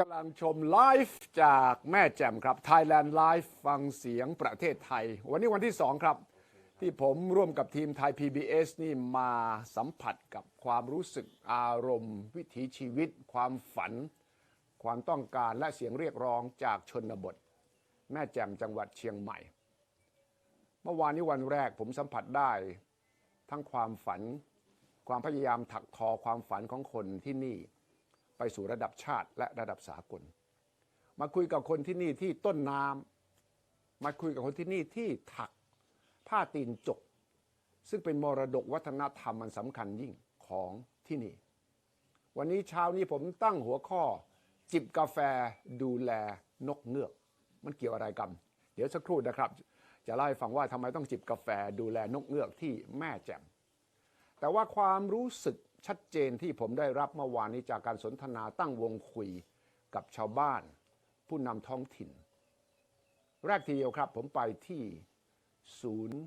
กำลังชมไลฟ์จากแม่แจ่มครับ Thailand Live ฟังเสียงประเทศไทย วันนี้วันที่ 2 ครับ ที่ผมร่วมกับทีมไทย PBS นี่มาสัมผัสกับความรู้สึกอารมณ์ วิถีชีวิต ความฝัน ความต้องการและเสียงเรียกร้องจากชนบท แม่แจ่มจังหวัดเชียงใหม่ เมื่อวานนี้วันแรกผมสัมผัสได้ ทั้งความฝัน ความพยายามถักทอความฝันของคนที่นี่ ไปสู่ระดับชาติและระดับสากล มาคุยกับคนที่นี่ที่ต้นน้ำมาคุยกับคนที่นี่ที่ถักผ้าตีนจก ซึ่งเป็นมรดกวัฒนธรรมมันสำคัญยิ่งของที่นี่ วันนี้เช้านี้ผมตั้งหัวข้อ จิบกาแฟดูแลนกเงือก มันเกี่ยวอะไรกัน เดี๋ยวสักครู่นะครับ จะเล่าให้ฟังว่าทำไมต้องจิบกาแฟดูแลนกเงือกที่แม่แจ่มแต่ว่าความรู้สึก ชัดเจนที่ผมได้รับเมื่อวานนี้จากการสนทนาตั้งวงคุยกับชาวบ้าน ผู้นำท้องถิ่น แรกทีเดียวครับผมไปที่ศูนย์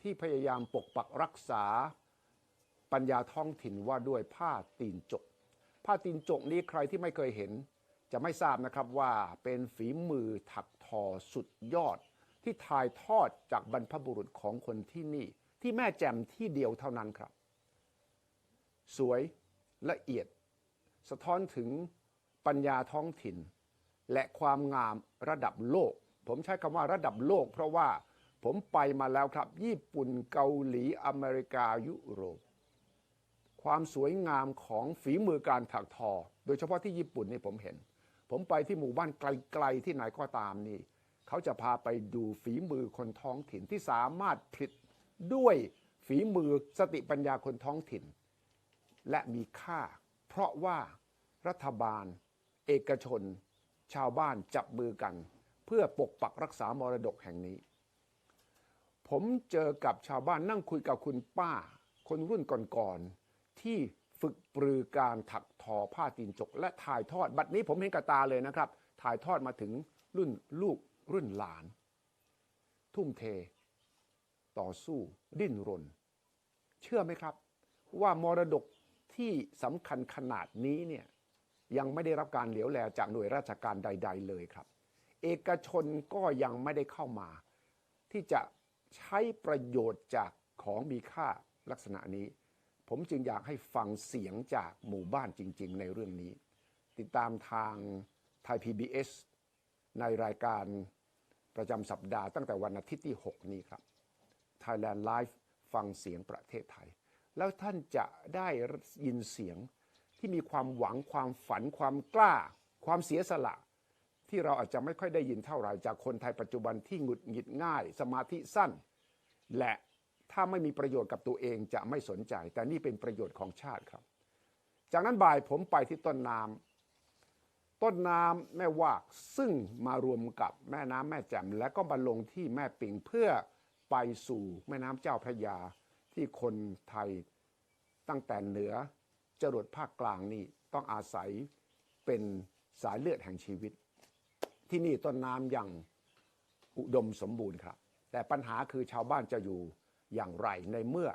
ที่พยายามปกปักรักษาปัญญาท้องถิ่นว่าด้วยผ้าตีนจก ผ้าตีนจกนี้ใครที่ไม่เคยเห็น จะไม่ทราบนะครับว่าเป็นฝีมือถักทอสุดยอด ที่ถ่ายทอดจากบรรพบุรุษของคนที่นี่ ที่แม่แจ่มที่เดียวเท่านั้นครับ สวยละเอียด สะท้อนถึงปัญญาท้องถิ่น และความงามระดับโลก ผมใช้คำว่าระดับโลก เพราะว่าผมไปมาแล้วครับ ญี่ปุ่นเกาหลีอเมริกายุโรป ความสวยงามของฝีมือการถักทอ โดยเฉพาะที่ญี่ปุ่นนี่ผมเห็น ผมไปที่หมู่บ้านไกลๆที่ไหนก็ตามนี่ เขาจะพาไปดูฝีมือคนท้องถิ่นที่สามารถผลิตด้วยฝีมือสติปัญญาคนท้องถิ่น และมีค่า เพราะว่ารัฐบาล เอกชน ชาวบ้านจับมือกัน เพื่อปกปักรักษามรดกแห่งนี้ ผมเจอกับชาวบ้านนั่งคุยกับคุณป้า คนรุ่นก่อนๆที่ฝึกปรือการถักทอผ้าตีนจก และถ่ายทอด บัดนี้ผมเห็นกับตาเลยนะครับ ถ่ายทอดมาถึงรุ่นลูกรุ่นหลาน ทุ่มเท ต่อสู้ ดิ้นรน เชื่อไหมครับ ว่ามรดก ที่สำคัญขนาดนี้เนี่ยยังไม่ได้รับการเหลียวแลจากหน่วยราชการใด ๆ เลยครับ เอกชนก็ยังไม่ได้เข้ามา ที่จะใช้ประโยชน์จากของมีค่าลักษณะนี้ ผมจึงอยากให้ฟังเสียงจากหมู่บ้านจริง ๆ ในเรื่องนี้ ติดตามทางไทย PBS ในรายการประจำสัปดาห์ตั้งแต่วันอาทิตย์ที่ 6 นี้ครับ Thailand Live ฟังเสียงประเทศไทย แล้วท่านจะได้ยินเสียงที่มีความหวังความฝันความกล้า ความเสียสละ ที่เราอาจจะไม่ค่อยได้ยินเท่าไหร่จากคนไทยปัจจุบันที่หงุดหงิดง่าย สมาธิสั้น และถ้าไม่มีประโยชน์กับตัวเองจะไม่สนใจ แต่นี่เป็นประโยชน์ของชาติครับ จากนั้นบ่ายผมไปที่ต้นน้ำต้นน้ำแม่วากซึ่งมารวมกับแม่น้ำแม่แจ่มและก็มาลงที่แม่ปิงเพื่อไปสู่แม่น้ำเจ้าพระยา ที่คนไทยตั้งแต่เหนือจรดภาคกลางนี่ต้องอาศัยเป็นสายเลือดแห่งชีวิต ที่นี่ต้นน้ำอยังอุดมสมบูรณ์ครับ แต่ปัญหาคือชาวบ้านจะอยู่อย่างไรในเมื่อ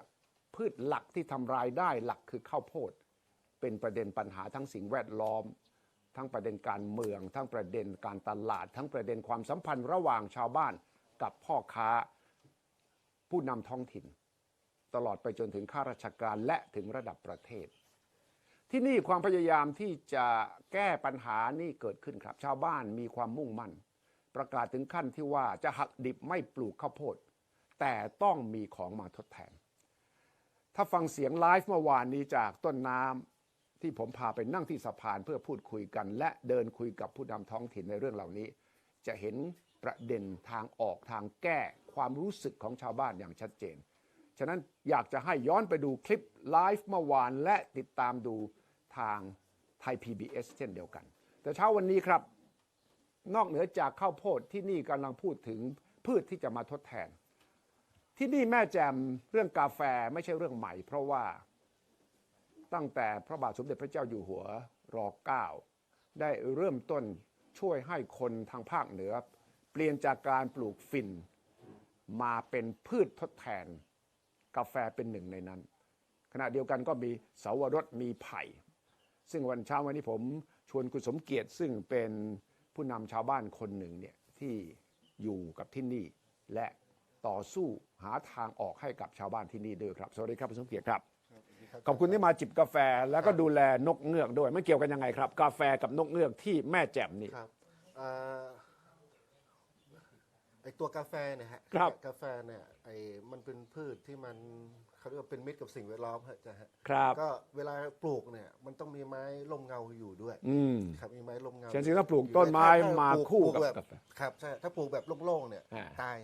พืชหลักที่ทำรายได้หลักคือข้าวโพด เป็นประเด็นปัญหาทั้งสิ่งแวดล้อม ทั้งประเด็นการเมือง ทั้งประเด็นการตลาด ทั้งประเด็นความสัมพันธ์ระหว่างชาวบ้านกับพ่อค้าผู้นำท้องถิ่น ตลอดไปจนถึงข้าราชการและถึงระดับประเทศ ที่นี่ความพยายามที่จะแก้ปัญหานี่เกิดขึ้นครับ ชาวบ้านมีความมุ่งมั่น ประกาศถึงขั้นที่ว่าจะหักดิบไม่ปลูกข้าวโพด แต่ต้องมีของมาทดแทน ถ้าฟังเสียงไลฟ์เมื่อวานนี้จากต้นน้ำที่ผมพาไปนั่งที่สะพานเพื่อพูดคุยกัน และเดินคุยกับผู้นำท้องถิ่นในเรื่องเหล่านี้ จะเห็นประเด็นทางออกทางแก้ความรู้สึกของชาวบ้านอย่างชัดเจน ฉะนั้นอยากจะให้ย้อนไปดูคลิปไลฟ์เมื่อวานและติดตามดูทางไทย PBS เช่นเดียวกัน แต่เช้าวันนี้ครับ นอกเหนือจากข้าวโพดที่นี่กำลังพูดถึงพืชที่จะมาทดแทน ที่นี่แม่แจมเรื่องกาแฟไม่ใช่เรื่องใหม่ เพราะว่าตั้งแต่พระบาทสมเด็จพระเจ้าอยู่หัวรอ9ได้เริ่มต้นช่วยให้คนทางภาคเหนือ เปลี่ยนจากการปลูกฝิ่นมาเป็นพืชทดแทน กาแฟเป็นหนึ่งในนั้น ขณะเดียวกันก็มีเสาวรสมีไผ่ ซึ่งวันเช้าวันนี้ผมชวนคุณสมเกียรติซึ่งเป็นผู้นำชาวบ้านคนหนึ่งเนี่ยที่อยู่กับที่นี่ และต่อสู้หาทางออกให้กับชาวบ้านที่นี่ด้วยครับ สวัสดีครับคุณสมเกียรติครับ ขอบคุณที่มาจิบกาแฟแล้วก็ดูแลนกเงือกด้วยไม่เกี่ยวกันยังไงครับ กาแฟกับนกเงือกที่แม่แจ่มนี่ครับเอ่อ ไอตัวกาแฟเนี่ยฮะครับ กาแฟเนี่ยไอมันเป็นพืชที่มันเขาเรียกว่าเป็นมิตรกับสิ่งแวดล้อมฮะจ้ะฮะครับ ก็เวลาปลูกเนี่ยมันต้องมีไม้ร่มเงาอยู่ด้วยอืม ครับมีไม้ร่มเงาฉะนั้นต้องปลูกต้นไม้ถ้มาปลูคู่ปลูกับแบบกาแฟครับใช่ถ้าปลูกแบบโล่งๆเนี่ยอ่าตาย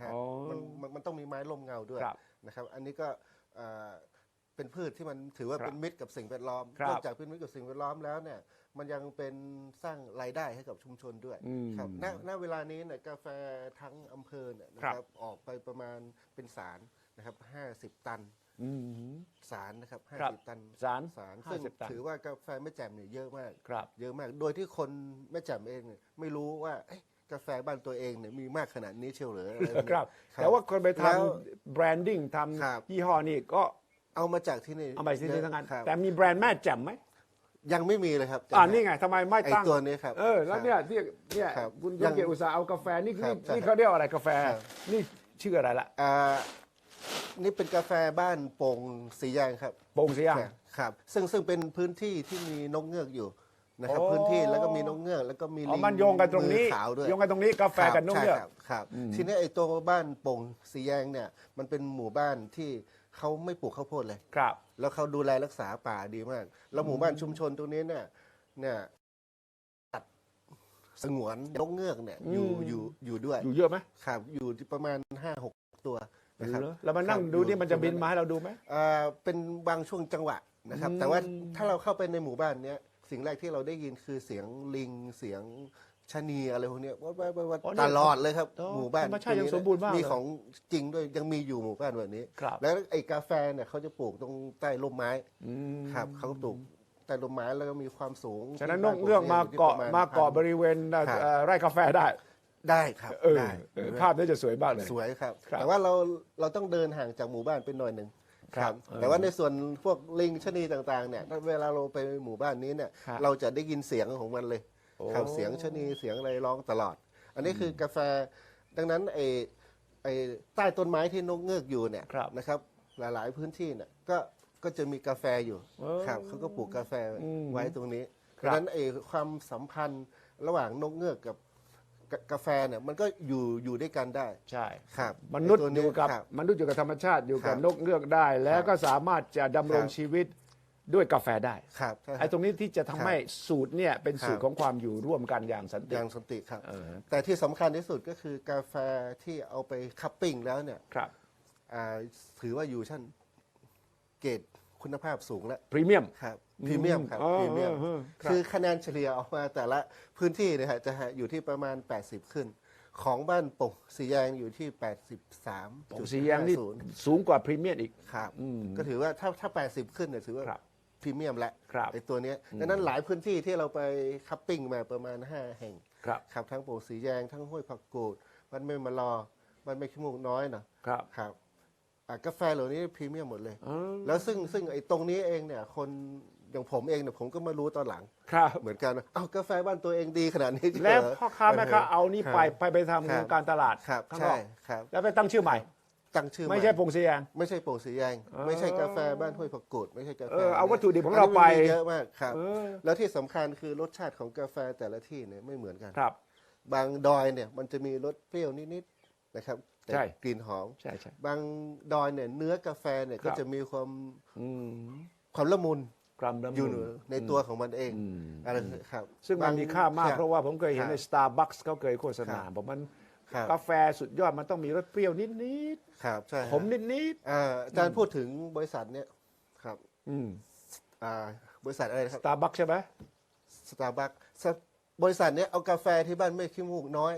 ฮะอ๋อมันมันมันต้องมีไม้ร่มเงาด้วยครับ นะครับ อันนี้ก็เอ่อ เป็นพืชที่มันถือว่าครับเป็นมิตรกับสิ่งแวดล้อมครับนอกจากเป็นมิตรกับสิ่งแวดล้อมแล้วเนี่ยมันยังเป็นสร้างรายได้ให้กับชุมชนด้วยอืมครับณณเวลานี้เนี่ยกาแฟทั้งอำเภอเนี่ยนะคครัรับ บออกไปประมาณเป็นสารนะครับห้าสิบตัน อืม สารนะครับห้าครับสิบตันสารสารซึ่ง50ตันถือว่ากาแฟแม่แจ่มเนี่ยเยอะมากครับเยอะมาก โดยที่คนแม่แจ่มเองเนี่ยไม่รู้ว่าเอ๊ะกาแฟบ้านตัวเองเนี่ยมีมากขนาดนี้เชียวเหรืออะไรแบบนี้ ครับ แต่ว่าคนไปทแล้วำแบรนดิ้งทครับำยี่ห้อนี่ก็ เอามาจากที่นี่เอาไปที่นี่ทั้งนั้นครับแต่มีแบรนด์แม่แจ่มไหมยังไม่มีเลยครับอ่านี่ไงทำไมไม่ไอตั้งตัวนี้ครับ เออแล้วเนี่ยที่เนี่ยครับคุณยัต้องงเกียรติอุตสาห์เอากาแฟนี่ครันี่บใช่นี่เขาเรียกอะไรกาแฟ ครับ นี่ชื่ออะไรละอ่านี่เป็นกาแฟบ้านโป่งสีแยางครับ โป่งเสียงครับ ซึ่งซึ่งเป็นพื้นที่ที่มีนกเงือกอยู่นะครับ โอ้ พื้นที่แล้วก็มีนกเงือกแล้วก็มีอ๋อลิงมันโยงกันตรงนี้มือขาวด้วยโยงกันตรงนี้กาแฟกับนกเงือกครับใช่ครับครับ ทีนี้ไอ้ตัวบ้านโป่งสีแยงเนี่ย มันเป็นหมู่บ้านที่ เขาไม่ปลูกข้าวโพดเลย ครับ แล้วเขาดูแลรักษาป่าดีมาก แล้วหมู่บ้านชุมชนตรงนี้เนี่ยเนี่ยตัดสงวนนกเงือกเนี่ย อยู่อืม อยู่อยู่ด้วยอยู่เยอะไหมครับอยู่ที่ประมาณห้าหกตัวนะครับ เหรอแล้วมานั่งครับดูนี่อยู่มันจะตรงนั้นบินมาให้เราดูไหมอ่าเป็นบางช่วงจังหวะนะครับ อืม แต่ว่าถ้าเราเข้าไปในหมู่บ้านเนี้ยสิ่งแรกที่เราได้ยินคือเสียงลิงเสียง ชะนีอะไรพวกเนี้ยว่าว่าว่าว่าอ๋อนี่ตลอดเลยครับอ๋อหมู่บ้านธรรมชาติยังสมบูรณ์มากมีเลยของจริงด้วยยังมีอยู่หมู่บ้านแบบนี้ ครับ แล้วไอ้กาแฟเนี่ยเขาจะปลูกตรงใต้ร่มไม้อืมครับเขาก็ปลูกใต้ร่มไม้แล้วก็มีความสูงฉะนั้นนที่กเงือกมาบ้นผมเกาะอยู่ที่มาประณเกาะบริเวณเอ่อครับ เอ่อไร่กาแฟได้ได้ครับเออได้เออภาพนี้จะสวยมากเลย สวยครับ ครับแต่ว่าเราเราต้องเดินห่างจากหมู่บ้านไปหน่อยหนึ่งครับแต่ว่าในส่วนพวกลิงชะนีต่างๆเนี่ยถ้าเวลาเราไปหมู่บ้านนี้เนี่ยครับ เราจะได้ยินเสียงของมันเลย โอ้ครับเสียงชะนีเสียงอะไรร้องตลอด อันนี้คือกาแฟดังนั้นไอ้ไอ้ใต้ต้นไม้ที่นกเงือกอยู่เนี่ยครับนะครับ หลายๆพื้นที่เนี่ยก็ก็จะมีกาแฟอยู่เออครับเขาก็ปลูกกาแฟอืมไว้ตรงนี้ครับดังนั้นไอ้ความสัมพันธ์ระหว่างนกเงือกกับกากาแฟเนี่ยมันก็อยู่อยู่ด้วยกันได้ ใช่ครับมนุษย์ไตัวอยู่กับครับมนุษย์อยู่กับธรรมชาติอยู่กับครับนกเงือกได้ แล้วครับก็สามารถจะดำรงครับชีวิต ด้วยกาแฟได้ครับใช่คไอ้รับ ตรงนี้ที่จะทำครับให้สูตรเนี่ยเป็นสูตรครับ ของความอยู่ร่วมกันอย่างสันติ อย่างสันติครับ เออ แต่ที่สำคัญที่สุดก็คือกาแฟที่เอาไปคัพปิ้งแล้วเนี่ยครับอ่าถือว่าอยู่ชั้นเกรดคุณภาพสูงแล้ว พรีเมียม ครับพรีเมียมครับอ๋อพรีเมียมเออครับ คือคะแนนเฉลี่ยออกมาแต่ละพื้นที่เนะฮะจะอยู่ที่ประมาณ 80 ขึ้น ของบ้านปกสีแยงอยู่ที่ 83ผงสีแยงนี่สูงกว่าพรีเมียมอีก ครับอืมก็ถือว่าถ้าถ้า 80 ขึ้นเนี่ยถือว่าครับ พรีเมียมแล้วครับไอ้ตัวเนี้ยดังนั้นหลายพื้นที่ที่เราไปคัพปิ้งมาประมาณ 5 แห่งครับครับทั้งโป่งสีแยงทั้งห้วยผักกูดบ้านแม่มารอบ้านแม่ขี้มูกน้อยเนาะครับครับอะกาแฟเหล่านี้พรีเมียมหมดเลยอ๋อแล้วซึ่งซึ่งไอ้ตรงนี้เองเนี่ย คนอย่างผมเองเนี่ยผมก็มารู้ตอนหลัง ครับเหมือนกันว่าเอ้ากาแฟบ้านตัวเองดีขนาดนี้จริงแล้วเหรพ่อค้าแม่ค้าเอานี่ไปครับไปไปทครับำการตลาดครับข้างนใช่อกครับ แล้วไปตั้งชื่อใหม่ ตั้งชื่อไม่ใช่ใหผงสีแยงไม่ใช่โป่งสีแยงอ๋อไม่ใช่กาแฟบ้านห้วยผักกูดไม่ใช่กาแฟเออเอาวัตถุดิบของนเรานี้ไปมันมีเยอะมากครับ เออ แล้วที่สำคัญคือรสชาติของกาแฟแต่ละที่เนี่ยไม่เหมือนกัน ครับ บางดอยเนี่ยมันจะมีรสเปรี้ยวนิดๆนะครับแต่ใช่ กลิ่นหอม ใช่ใช่ บางดอยเนี่ยเนื้อกาแฟเนี่ยครัก็บ จะมีความอืมความละมุนกรัมละอยู่มุน ในตัวของมันเองอืม อะไรครับซึ่งมันบมีค่ามากคบเพราะว่าผมเคยเห็นครับใน Starbucks เขาเคยโฆษณาครับบอกมัน ครับ กาแฟสุดยอดมันต้องมีรสเปรี้ยวนิดครับใช่ๆขมนิดอ่าอาจารย์พูดถึงบริษัทเนี่ยครับๆอืมอ่าบริษัทอะไรนะครับ Starbucks ใช่ไหม สตาร์บัคบริษัทเนี้ยเอากาแฟที่บ้านไม่ขี้มูกน้อย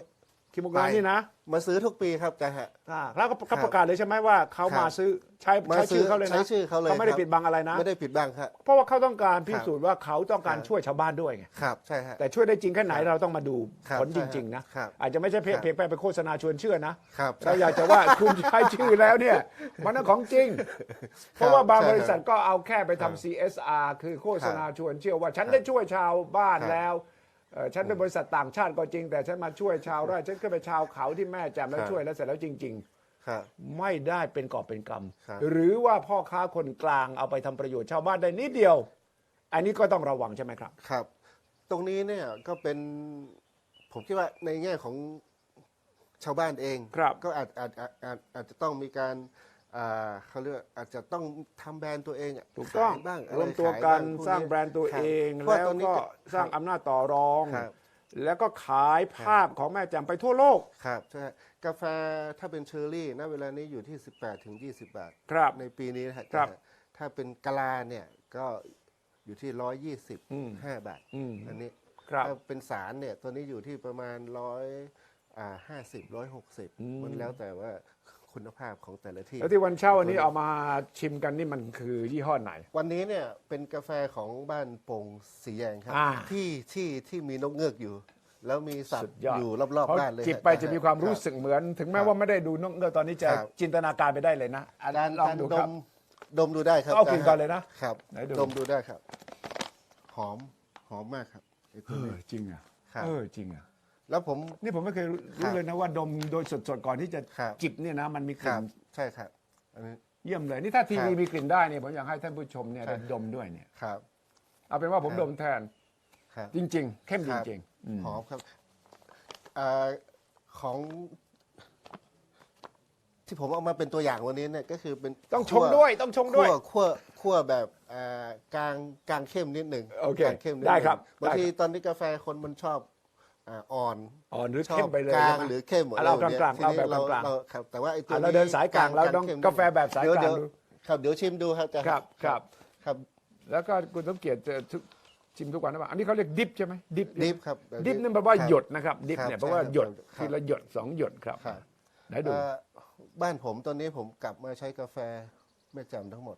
คิโมกรานี่นะมาซื้อทุกปีครับอาจารย์ฮะ อ่าแล้วก็ครัก็บประกาศเลยใช่ไหมว่าเขาครับมาซื้อใช้มาใช้ซื้ชื่ออเขาเลยนะใช้ชื่อเขาเลยเขาไม่ได้ครับ ปิดบังอะไรนะ ไม่ได้ปิดบังครับ เพราะว่าเขาต้องการพิสูจน์ว่าเขาต้องการครับ ช่วยชาวบ้านด้วยไงครับใช่ฮะ แต่ช่วยได้จริงแค่ไหนครับเราต้องมาดูครับผลจริง ๆ นะ ครับอาจจะไม่ใช่เพียงครับ เพียงไปโฆษณาชวนเชื่อนะครับเราอยากจะว่า คุณใช้ชื่อแล้วเนี่ย มันเป็นของจริง เพราะว่าบางใช่บริษัทครับก็เอาแค่ไปครัทำบ CSR คือโฆษณาชวนเชื่อว่าฉันครับได้ช่วยชาวบ้านครับแล้ว เอ่อฉันเป็นบริษัทต่างชาติก็จริง แต่ฉันมาช่วยชาวไร่ฉันก็ไปชาวเขาที่แม่แจ่มแล้วครับช่วยแล้วเสร็จแล้วจริงๆครับไม่ได้เป็นกอบเป็นกครับำหรือว่าพ่อค้าคนกลางเอาไปทำประโยชน์ชาวบ้านได้นิดเดียว อันนี้ก็ต้องระวังใช่ไหมครับ ครับ ตรงนี้เนี่ยก็เป็นผมคิดว่าในแง่ของชาวบ้านเอง ครับก็อาจอาจอาจอาจอาจจะต้องมีการ อ่าเขาเรียกว่าอาจจะต้องทำแบรนด์ตัวเองะถูกต้องขายบ้างะรวมตัวขายกันพวสร้างแบรนด์ตัวคบเองพราะแล้วตอนนี้ ก็สร้างอำนาจต่อรอง ครับ แล้วก็ขายภาพของแม่แจ่มไปทั่วโลกครับใช่กาแฟถ้าเป็นเชอร์รี่ณเวลานี้อยู่ที่ 18ถึง20 บาท ครับ ในปีนี้นะฮะครับถ้าเป็นกะลาเนี่ยก็อยู่ที่อืม125บาทอืม อันนี้ครับ ถ้าเป็นสารเนี่ยตัวนี้อยู่ที่ประมาณร้อยห้าสิบร้อยหกสิบอืม มันแล้วแต่ว่า คุณภาพของแต่ละที่ แล้วที่วันเช่าวันนี้เอามาชิมกันนี่มันคือยี่ห้อไหน วันนี้เนี่ยเป็นกาแฟของบ้านโป่งสีแยงครับอ่า ที่ที่ที่มีนกเงือกอยู่ แล้วมีสัตสุว์ดยอดอยู่รอบเพราะๆบ้านเลยจิบไปจะมีความรู้สึกกเหมือน ถึงแม้ครับว่าไม่ได้ดูนกเงือกตอนนี้จะครับ จินตนาการไปได้เลยนะอาจารย์ลองการดูดครับ มดมดูได้ครับเอากลิ่นก่อนเลยนะครับไหนดู ดมดูได้ครับ หอมหอมมากครับไอ้เอตัวอนี้จริงอะครับ เออจริงอะ แล้วผม นี่ผมไม่เคยรู้ครับเลยนะว่าดมโดยสดๆก่อนที่จะครับจิบเนี่ยนะมันมีกคลิ่รับนใช่ครับ อันนี้ เยี่ยมเลย นี่ถ้าทีวีครับมีกลิ่นได้เนี่ยผมอยากให้ท่านผู้ชมเนี่ยครับได้ดมด้วยเนี่ยครับ เอาเป็นว่าผมครับ ดมแทนครับ จริง ๆ เข้มจครับ ริงๆอืมหอมครับอาของ ที่ผมเอามาเป็นตัวอย่างวันนี้เนี่ยก็คือเป็นต้องชคั่งด้วยต้องชงด้วย คั่วคั่วคั่วแบบอ่ากลางกลางเข้มนิดหนึ่งโอเคกลางเข้มนิดหได้นึ่งครับบางทีได้ครับ ตอนนี้กาแฟคนมันชอบ อ่าอ่อนอ่อนหรือชอเข้บมไปเลยกลางใช่ไมหรือเข้มอะเราอะไรแบบกลางๆนี้เราแบบทีนี้กลางๆเครับแต่ว่าไอ้ตัวอะเรานี้เดินสายกลางเราต้องเข้มนิดกาแฟแบบสายกลางเดี๋วดูเดี๋ยวครับเดี๋ยวชิมดูครับอาจารย์ครับครับครับ แล้วก็คุณสมเกียรติจะทุกชิมทุกวันนะว่าอันนี้เขาเรียกดิฟใช่ไหมดิฟดิฟครับดิฟนี่แปลว่าครับหยดนะครับดิฟครับเนี่ยแปลว่าใช่ครับหยดครับทีละหยดสองหยดครับครับไหนดูเอ่อบ้านผมตอนนี้ผมกลับมาใช้กาแฟแม่แจ่มทั้งหมด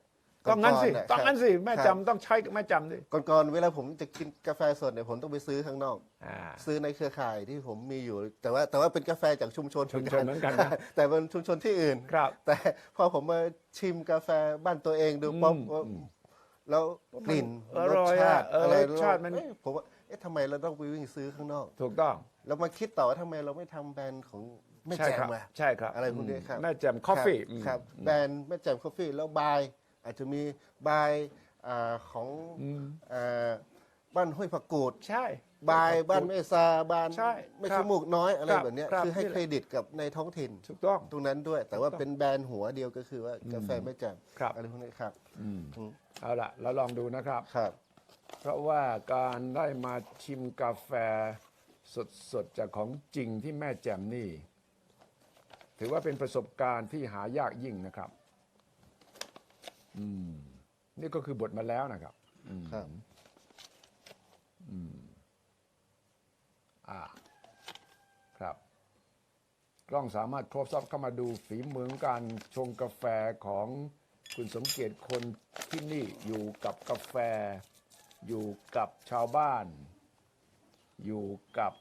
ต้องงั้นสิก่ๆะต้องงั้นสิ แม่ครับจำต้องใช้แม่จำสิ ก่อนๆเวลาผมจะกินกาแฟสดเนี่ยผมต้องไปซื้อข้างนอก อ่า ซื้อในเครือข่ายที่ผมมีอยู่ แต่ว่าแต่ว่าเป็นกาแฟจากชุมชนชุมชนเหมือนกันนะ แต่เป็นชุมชนที่อื่น ครับ แต่พอผมมาชิมกาแฟบ้านตัวเองดูป๊อบอืมว่าอืมแล้วกลิ่นอรร่สอยชาอะติเอออะไรรสชาติมัน เอ๊ะผมว่าเอ๊ะทำไมเราต้องไปวิ่งซื้อข้างนอกถูกต้องแล้วมาคิดต่อว่าทำไมเราไม่ทำแบรนด์ของแม่ใช่แจ่ครัมบอะใช่ครับอะไรพวกนี้ครับ แม่แจ่มคอฟฟี่ ครับครับแบรนด์แม่แจ่มคอฟฟี่แล้วบาย อาจจะมีบายอ่าของอ่าบ้านห้วยผักกูดใช่ บายบ้านแม่ซาบ้านใช่ไม่ครัใช่บมูกน้อยอะไรครับแบบเนี้ยครับคือให้นี่แหละ เครดิตกับในท้องถิ่น ถูกต้อง ตรงนั้นด้วย แต่ว่าเป็นแบรนด์หัวเดียวก็คือว่ากาแฟแม่แจ่มครับ อะไรพวกนี้ครับอืมอืมเอาละเราลองดูนะครับ ครับ เพราะว่าการได้มาชิมกาแฟสดๆ จากของจริงที่แม่แจ่มนี่ ถือว่าเป็นประสบการณ์ที่หายากยิ่งนะครับ อืมนี่ก็คือบทมาแล้วนะครับอืมครับอ่า ครับ กล้องสามารถครบซับเข้ามาดูฝีมือการชงกาแฟของคุณสมเกียรติคนที่นี่อยู่กับกาแฟ อยู่กับชาวบ้าน อยู่กับ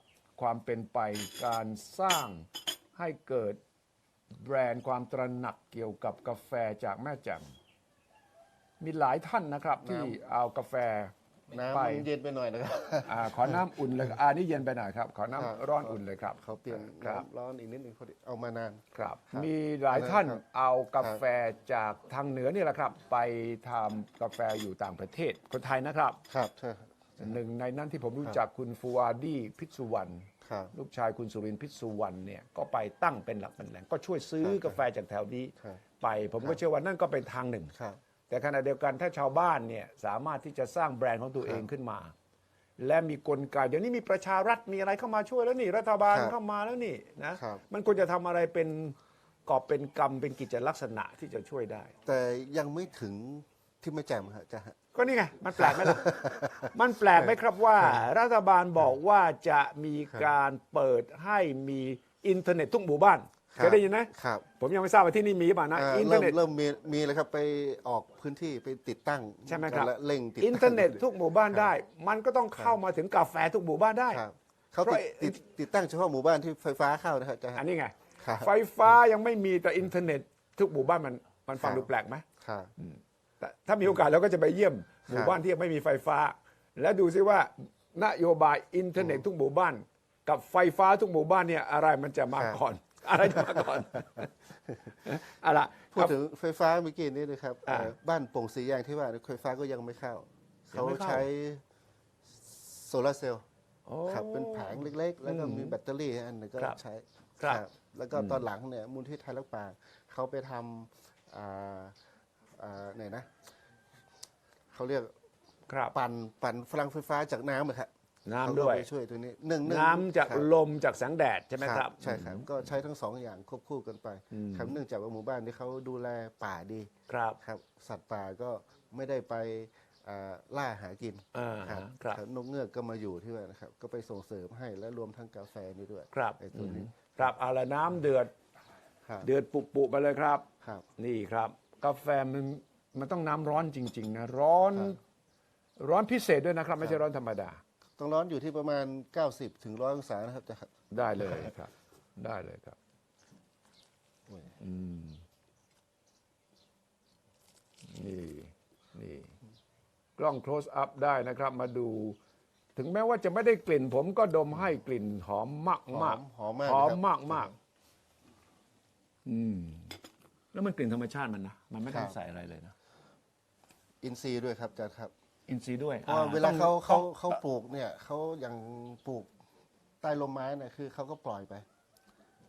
ความเป็นไปการสร้างให้เกิดแบรนด์ความตระหนักเกี่ยวกับกาแฟจากแม่แจ่ม มีหลายท่านนะครับ ที่เอากาแฟ น้ำไป มันเย็นไปหน่อยนะครับ อาขอน้ำอุ่นเลยอ่านี่เย็นไปหน่อยครับ ขอน้ำครับ ร้อนอุ่นเลยครับเขาเปลี่ยนครับ น้ำร้อนอีกนิดนึงพอดีเอามานาน ครับ ครับมีหลายท่านครับ เอากาแฟจากทางเหนือนี่แหละครับ ไปทำกาแฟอยู่ต่างประเทศ คนไทยนะครับ ครับใช่ครับหนึ่งในนั้นที่ผมรู้จักคุณฟูอาดีพิษสุวรรณ ครับ ลูกชายคุณสุรินทร์พิษสุวรรณเนี่ยก็ไปตั้งเป็นหลักเป็นแหล่งก็ช่วยซื้อกาแฟจากแถวนี้ครับ ไป ผมก็เชื่อว่านั่นก็เป็นทางหนึ่ง ครับ แต่ขณะเดียวกันถ้าชาวบ้านเนี่ยสามารถที่จะสร้างแบรนด์ของตัวเองขึ้นมา และมีกลไกเดี๋ยวนี้มีประชารัฐมีอะไรเข้ามาช่วยแล้วนี่ รัฐบาลครับเข้ามาแล้วนี่นะครับ มันควรจะทำอะไรเป็นกอบเป็นกรรมเป็นกิจลักษณะที่จะช่วยได้ แต่ยังไม่ถึงที่แม่แจ่มฮะจ้ะฮะ ก็นี่ไง มันแปลกไหมล่ะ มันแปลกไหมครับว่า รัฐบาลบอกว่าจะมีการเปิดให้มีอินเทอร์เน็ตทุกหมู่บ้าน ครับ เคยได้ยินนะครับผมยังไม่ทราบว่าที่นี่มีป่ะนะอ่าอินเทอเริ่ร์เน็ตมเริ่มมีมีแล้วครับไปออกพื้นที่ไปติดตั้งใช่ไหมกันครับและเร่งติดอินเทอร์เน็ตทุกหมู่บ้านได้ มันก็ต้องเข้ามาถึงกาแฟทุกหมู่บ้านได้ ครับเขาเพราะติดติดติดตั้งเฉพาะหมู่บ้านที่ไฟฟ้าเข้านะครับอาจารย์ อันนี้ไง ครับไฟฟ้ายังไม่มีแต่อินเทอร์เน็ต ทุกหมู่บ้านมันมันฟังครับ ดูแปลกไหมครับ แต่ถ้ามีโอกาสเราก็จะไปเยี่ยมหมู่บ้านที่ยังไม่มีไฟฟ้า และดูซิว่านโยบายอินเทอร์เน็ตทุกหมู่บ้าน กับไฟฟ้าทุกหมู่บ้านเนี่ยอะไรมันจะมาครับ ก่อน อะไรจะมาก่อนอะไรพูดถึงไฟฟ้าเมื่อกี้นี้นะครับอ่าเอ่อบ้านโป่งสีแยงที่ว่าไฟฟ้าก็ยังไม่เข้า ยังเขาไม่เข้า ใช้โซลาร์เซลล์โอ้ ครับเป็นแผงเล็ก ๆ แล้วก็มีแบตเตอรี่อันหนึงก็ครับใช้ครับครับแล้วก็ตอนหลังเนี่ยมูลที่ไทยรักป่าเขาไปทำอ่าอ่าไหนนะเขาเรียกครับ ปั่นปั่นพลังไฟฟ้าจากน้ำอะครับ น้ำเขาก็ด้วยไปช่วยตัวนี้หนึ่งหนึ่งน้ำจากครับ ลมจากแสงแดดใช่ไหมครับ ใช่ครับก็ใช้ทั้งสองอย่างควบคู่กันไปครับเนื่องจากว่าหมู่บ้านที่เขาดูแลป่าดีครับ ครับ สัตว์ป่าก็ไม่ได้ไปอ่าล่าหากินอ่าครับครับครับนกเงือกก็มาอยู่ที่ว่านะครับ ก็ไปส่งเสริมให้และรวมทั้งกาแฟนี่ด้วยครับไอ้ตัวนี้ครับเอาละน้ำเดือดครับเดือดปุบปุไปเลยครับ ครับ นี่ครับ กาแฟมันมันต้องน้ำร้อนจริง ๆ นะ ร้อน ร้อนพิเศษด้วยนะครับ ไม่ใช่ร้อนธรรมดา ต้องร้อนอยู่ที่ประมาณ 90ถึง100องศานะครับจะครับได้เลยครับ ได้เลยครับอืม นี่ นี่ กล้อง close up ได้นะครับ มาดู ถึงแม้ว่าจะไม่ได้กลิ่น ผมก็ดมให้กลิ่นหอมมากหอมากมหอมมากหอมนะครับมากมากอืม แล้วมันกลิ่นธรรมชาติมันนะ มันไม่ต้องใส่อะไรเลยนะ อินทรีย์ด้วยครับอาจารย์ครับ อินทรีย์ด้วยเพราะว่าอ่เวลาเขาต้องเขาต้องเขาปลูกเนี่ยเขาอย่างปลูกใต้ลมไม้เนี่ยคือเขาก็ปล่อยไป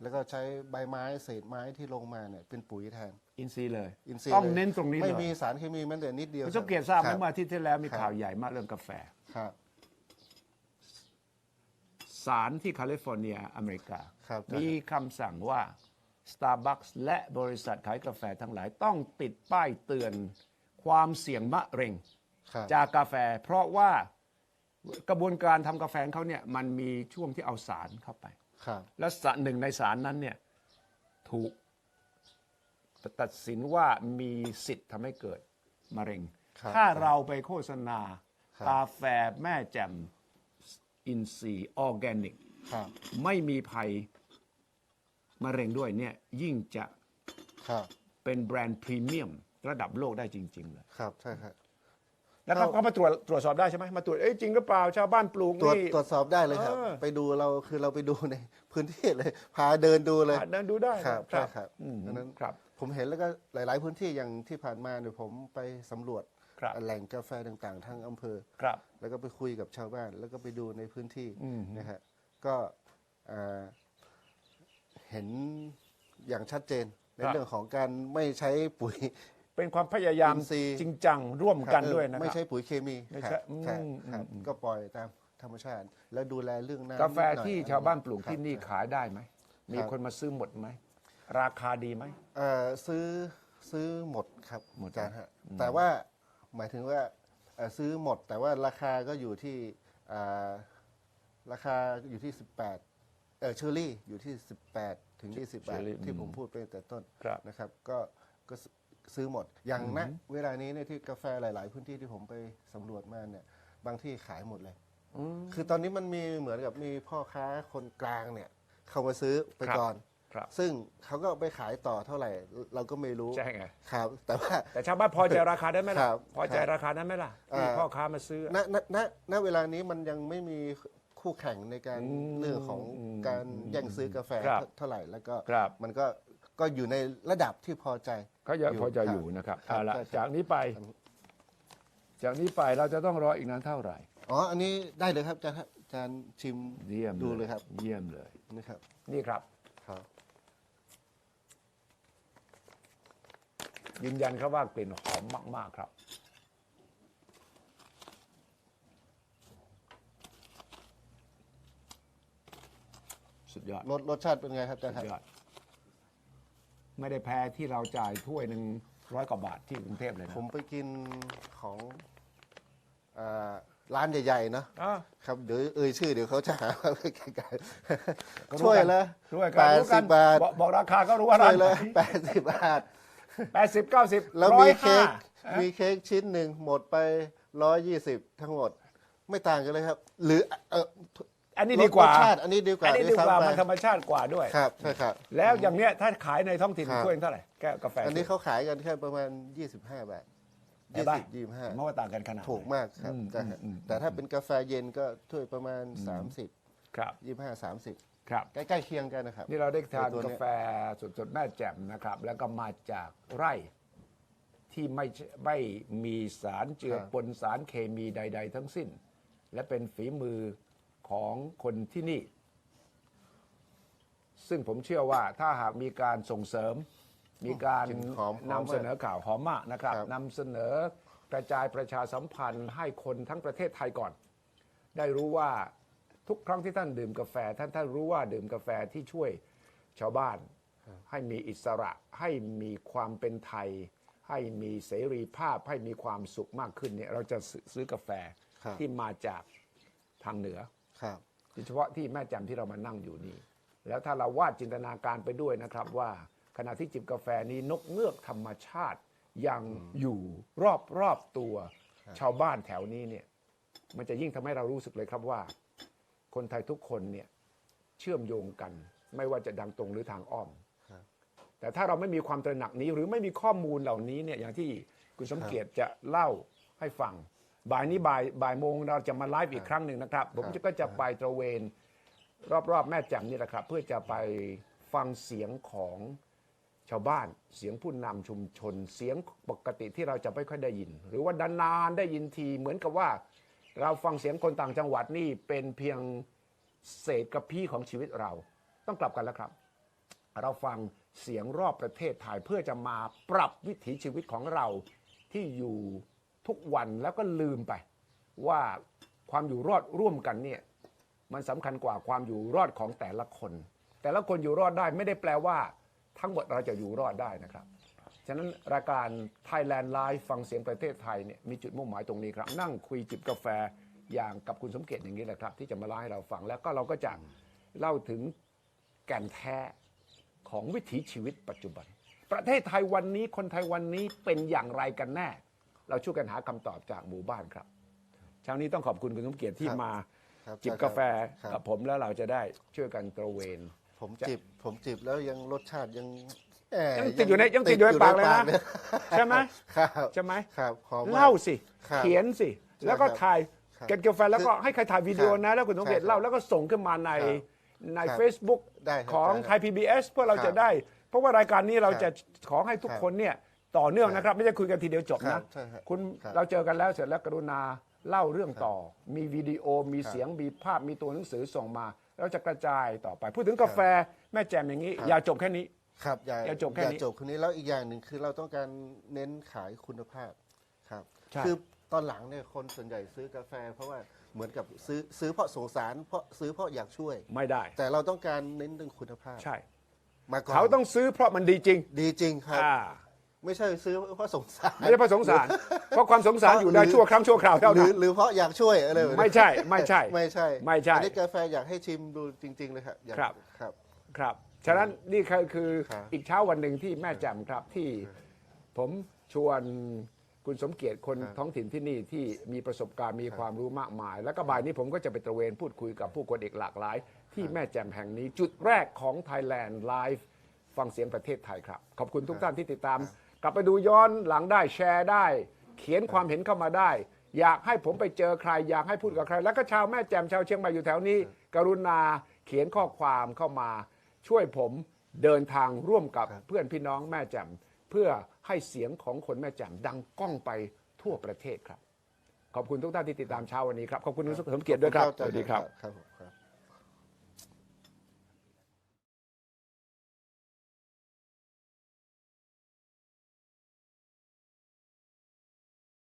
แล้วก็ใช้ใบไม้เศษไม้ที่ลงมาเนี่ยเป็นปุ๋ยแทนอินทรีย์เลยอินทรีย์ต้องลยเน้นตรงนี้ไม่เลยมีสารเคมีแม้แต่นิดเดียวคุณสมเกียรติทราบไหมคว่าอาที่ที่แล้วมีครับข่าวใหญ่มากเรื่องกาแฟครับศาลที่แคลิฟอร์เนียอเมริกาครับมีคำสั่งว่า Starbucks และบริษัทขายกาแฟทั้งหลายต้องติดป้ายเตือนความเสี่ยงมะเร็ง ครับจากกาแฟ เพราะว่ากระบวนการทำกาแฟของเขาเนี่ยมันมีช่วงที่เอาสารเข้าไป ครับ และสารหนึ่งในสารนั้นเนี่ยถูกตัดสินว่ามีสิทธิ์ทำให้เกิดมะเร็ง ครับถ้าเราไปโฆษณาครับ กาแฟแม่แจ่มอินทรีย์ออร์แกนิก ครับ ไม่มีภัยมะเร็งด้วยเนี่ยยิ่งจะครับ เป็นแบรนด์พรีเมียมระดับโลกได้จริง ๆ เลย ครับ ใช่ครับ แล้วเขาเราเขามาตรวจตรวจสอบได้ใช่ไหมมาตรวจเอ้ยจริงหรือเปล่าชาวบ้านปลูกตรวจนี่ ตรวจสอบได้เลยครับ เออ ไปดูเราคือเราไปดูในพื้นที่เลย พาเดินดูเลย อะเดินดูได้ครับคใช่รับครับอืมดังนั้น ครับ ผมเห็นแล้วก็หลาย ๆ พื้นที่อย่างที่ผ่านมาเนี่ยผมไปสำรวจครับ แหล่งกาแฟต่างๆ ทั้งอำเภอ ครับ แล้วก็ไปคุยกับชาวบ้าน แล้วก็ไปดูในพื้นที่นะฮะก็อ่าเห็นอย่างชัดเจนในครับเรื่องของการไม่ใช้ปุ๋ย เป็นความพยายามอินทรีย์ จริงจังร่วมกันครับด้วยนะคไม่รับ ใช้ปุ๋ยเคมีไม่คใช่รับครับอืมครับอืม ก็ปล่อยตามธรรมชาติ แล้วดูแลเรื่องน้ำกาแฟนิดหน่อยที่ชาวบ้านปลูกครับ ที่นี่ขายได้ไหม มีคนมาซื้อหมดไหม ราคาดีไหม เอ่อซื้อซื้อหมดครับหมดอาจารย์ฮะแต่ว่าหมายถึงว่าเอ่อซื้อหมด แต่ว่าราคาก็อยู่ที่อ่าราคาอยู่ที่ 18เออเชอรี่อยู่ที่ 18 ถึง 20 บาท Cherry ที่อืมผมพูดไปตั้งแต่ต้นครับ นะครับ ก็ก็ ซซื้อหมด อย่างณเวลานี้เนี่ยที่กาแฟหลาย ๆ พื้นที่ที่ผมไปสำรวจมาเนี่ยบางที่ขายหมดเลย คือตอนนี้มันมีเหมือนกับมีพ่อค้าคนกลางเนี่ย เขามาซื้อไปครับก่อน ครับซึ่งเขาก็ไปขายต่อเท่าไหร่ เราก็ไม่รู้ใช่ไง ครับ แต่ว่า แต่ชาวบ้านพอใจราคาได้ไหมคล่ะรับพอใจครับราคาได้ไหมล่ะเอ่อที่พ่อค้ามาซื้อ ณณณณเวลานี้มันยังไม่มีคู่แข่งในการอืมเรื่องของอืมการแย่งซื้อกาแฟครับเท่าไหร่แล้วก็ครับ มันก็ ก็อยู่ในระดับที่พอใจเขาจะอยู่พอจะครับอยู่นะครับครับเอาละใช่ครับจากนี้ไปจากนี้ไปเราจะต้องรออีกนานเท่าไหร่ อ๋อ อันนี้ได้เลยครับอาจารย์ครับอาจารย์ชิมเยี่ยมดูเลยครับเยี่ยมเลยนี่ครับนี่ครับ ครับ ยืนยันครับว่ากลิ่นหอมมาก ๆ ครับ สุดยอดรสรสชาติเป็นไงครับอาจารย์สุคดรับยอด ไม่ได้แพ้ที่เราจ่ายถ้วยหนึ่งร้อยกว่าบาทที่กรุงเทพเลยนะ ผมไปกินของอ่าร้านใหญ่ๆเนาะอ่าครับเดี๋ยวเอ่ยชื่อเดี๋ยวเขาจะหาว่าไกลก็รู้ๆช่วยกันละช่วยกัแปนดรู้กัสินบบาทบอกบอกราคาก็รู้ว่าช่ร้าวยนไหนเลยแปดสิบบาท แปดสิบเก้าสิบแล้วร้อมียเค้ห้ากมีเค้กชิ้นหนึ่งหมดไปร้อยยี่สิบทั้งหมด ไม่ต่างกันเลยครับ หรือเออ อันนี้ดีกว่า รสชาติอันนี้ดีกว่าอันนี้ดีกว่าซ้ำไปมันธรรมชาติกว่าด้วย ครับใช่ครับ แล้วอย่างเนี้ยถ้าขายในท้องถิ่นครับ ถ้วยเท่าไหร่แก้วกาแฟอันนี้เขาขายกันแค่ประมาณ 25 บาทเห็นยี่ปะสิบยี่สิบห้าไม่ว่าต่างกันขนาดไหน ถูกมากครับอืมแต่อืมอืม แต่ถ้าเป็นกาแฟเย็นก็ถ้วยประมาณ 30 ครับ25 30 ครับ ใกล้ๆเคียงกันนะครับ นี่เราได้ทานตัวเนี้กายแฟสดๆแม่แจ่มนะครับ แล้วก็มาจากไร่ที่ไม่ใช่ไม่มีสารเจือปนสารเคมีใด ๆ ทั้งสิ้น และเป็นฝีมือ ของคนที่นี่ ซึ่งผมเชื่อว่าถ้าหากมีการส่งเสริม มีการกลิ่นหอมนำเสนอข่าวหอมมากนะครับครับ นำเสนอกระจายประชาสัมพันธ์ให้คนทั้งประเทศไทยก่อน ได้รู้ว่าทุกครั้งที่ท่านดื่มกาแฟ ท่านท่านรู้ว่าดื่มกาแฟที่ช่วยชาวบ้าน ให้มีอิสระ ให้มีความเป็นไทย ให้มีเสรีภาพ ให้มีความสุขมากขึ้นเนี่ยเราจะซื้อซื้อกาแฟครับ ที่มาจากทางเหนือ ครับโดยเฉพาะที่แม่แจ่มที่เรามานั่งอยู่นี่ แล้วถ้าเราวาดจินตนาการไปด้วยนะครับว่าขณะที่จิบกาแฟนี้นกเงือกธรรมชาติยังอยู่รอบรอบๆตัว ชาวบ้านแถวนี้เนี่ยมันจะยิ่งทำให้เรารู้สึกเลยครับว่า คนไทยทุกคนเนี่ยเชื่อมโยงกัน ไม่ว่าจะดังตรงหรือทางอ้อมครับแต่ถ้าเราไม่มีความตระหนักนี้หรือไม่มีข้อมูลเหล่านี้เนี่ยอย่างที่คุณสมเกียรติจะเล่าให้ฟัง บ่ายนี้บ่ายบ่ายโมงเราจะมาไลฟ์อีกครั้งหนึ่งนะครับ ผมก็จะไปตระเวน รอบๆ แม่แจ่มนี่แหละครับ เพื่อจะไปฟังเสียงของชาวบ้านเสียงผู้นำชุมชนเสียงปกติที่เราจะไม่ค่อยได้ยิน หรือว่านานๆได้ยินทีเหมือนกับว่า เราฟังเสียงคนต่างจังหวัดนี่เป็นเพียงเศษกระพี้ของชีวิตเรา ต้องกลับกันแล้วครับ เราฟังเสียงรอบประเทศไทยเพื่อจะมาปรับวิถีชีวิตของเราที่อยู่ ทุกวันแล้วก็ลืมไป ว่าความอยู่รอดร่วมกันเนี่ยมันสำคัญกว่าความอยู่รอดของแต่ละคน แต่ละคนอยู่รอดได้ไม่ได้แปลว่า ทั้งหมดเราจะอยู่รอดได้นะครับฉะนั้นรายการ Thailand Live ฟังเสียงประเทศไทยเนี่ยมีจุดมุ่งหมายตรงนี้ครับ นั่งคุยจิบกาแฟอย่างกับคุณสมเกียรติอย่างนี้แหละครับ ที่จะมาเล่าให้เราฟังแล้วก็เราก็จะเล่าถึงแก่นแท้ของวิถีชีวิตปัจจุบัน ประเทศไทยวันนี้คนไทยวันนี้เป็นอย่างไรกันแน่ เราช่วยกันหาคำตอบจากหมู่บ้านครับเช้านี้ต้องขอบคุณคุณสมเกียรติที่ครับมาครับจิบกาแฟครับ กับผมแล้วเราจะได้ช่วยกันตระเวน ผมจะ จิบผมจิบแล้วยังรสชาติยังแหมยังติดอยู่ในยังติดอยู่ในปากเลยนะนี่ใช่ไหมครับใช่ไหมครับหอมมกเล่าสิ ครับเขียนสิ แล้วก็ครับถ่ายครับเก็บกาแฟแล้วก็ให้ใครถ่ายวิดีโอนะ แล้วคุณสมเกียรติใช่ครับเล่าแล้วก็ส่งขึ้นมาในครับใน ครับ Facebook ได้ครับของได้ครับไทย PBS เพื่อเราครับจะได้ เพราะว่ารายการนี้เราครับจะขอให้ทุกครับ คนเนี่ย ต่อเนื่องครับนะครับ ไม่ใช่คุยกันทีเดียวจบครันะบใช่ครับคุณครับ เราเจอกันแล้วเสร็จแล้วกรุณาเล่าเรื่องต่อ มีวิดีโอมีครับเสียงมีภาพมีตัวหนังสือส่งมาเราจะกระจายต่อไป พูดถึงกาแฟแม่แจมอย่างนี้ครับอย่าจบแค่นี้ ครับอย่าอย่าจบแค่อย่านี้จบคนนี้แล้วอีกอย่างหนึ่งคือเราต้องการเน้นขายคุณภาพครับ ใช่ คือตอนหลังเนี่ยคนส่วนใหญ่ซื้อกาแฟ เพราะว่าเหมือนกับซื้อซื้อเพราะสงสารเพราะซื้อเพราะอยากช่วย ไม่ได้ แต่เราต้องการเน้นเรื่องคุณภาพใช่ มาก่อนเขาต้องซื้อเพราะมันดีจริง ดีจริงครับ อ่า ไม่ใช่ซื้อเพราะสงสารไม่ใช่เพราะสงสาร เพราะความสงสารอยู่ได้หรือชั่วครั้งชั่วคราวเท่าหรืนั้อนหรือเพราะอยากช่วยอะไรแบบนี้ไม่ใช่ไม่ใช่ ไม่ใช่ไม่ใช่อันนี้กาแฟอยากให้ชิมดูจริงๆเลยครับอยากครับ ครับ ครับ ฉะนั้นนี่คือคือครับอีกเช้าวันหนึ่งที่แม่แจ่มครับที่ผมชวนคุณสมเกียรติคนครับท้องถิ่นที่นี่ที่มีประสบการณ์มีความรู้มากมาย แล้วก็บ่ายนี้ผมก็จะไปตระเวนพูดคุยกับผู้คนอีกหลากหลาย ที่แม่แจ่มแห่งนี้จุดแรกของ Thailand Live ฟังเสียงประเทศไทยครับ ขอบคุณทุกท่านที่ติดตาม กลับไปดูย้อนหลังได้แชร์ได้ เขียนความเห็นเข้ามาได้ อยากให้ผมไปเจอใคร อยากให้พูดกับใคร แล้วก็ชาวแม่แจ่มชาวเชียงใหม่อยู่แถวนี้ กรุณาเขียนข้อความเข้ามา ช่วยผมเดินทางร่วมกับเพื่อนพี่น้องแม่แจ่มเพื่อให้เสียงของคนแม่แจ่มดังก้องไปทั่วประเทศครับ ขอบคุณทุกท่านที่ติดตามเช้าวันนี้ครับขอบคุณคุณสมเกียรติด้วยครับสวัสดีครับครับผม